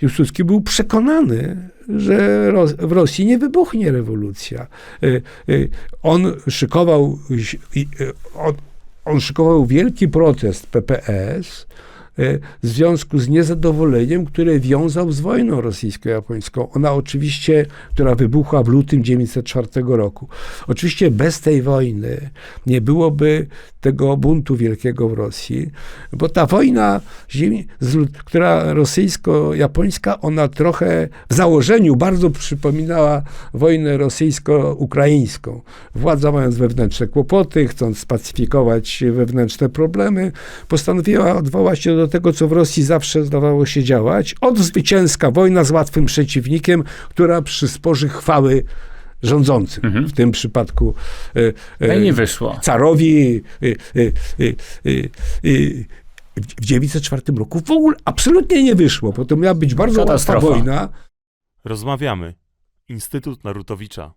Piłsudski był przekonany, że w Rosji nie wybuchnie rewolucja. Y, y, On szykował, y, on, on szykował wielki protest PPS w związku z niezadowoleniem, które wiązał z wojną rosyjsko-japońską. Ona oczywiście, która wybuchła w lutym 1904 roku. Oczywiście bez tej wojny nie byłoby tego buntu wielkiego w Rosji, bo ta wojna, która rosyjsko-japońska, ona trochę w założeniu bardzo przypominała wojnę rosyjsko-ukraińską. Władza mając wewnętrzne kłopoty, chcąc spacyfikować wewnętrzne problemy, postanowiła odwołać się do tego, co w Rosji zawsze zdawało się działać. Od zwycięska wojna z łatwym przeciwnikiem, która przysporzy chwały rządzącym. Mhm. W tym przypadku e, i nie wyszło. carowi y, y, y, y, y, w 1904 roku w ogóle absolutnie nie wyszło, bo to miała być bardzo łatwa Katastrofa. wojna. Rozmawiamy. Instytut Narutowicza.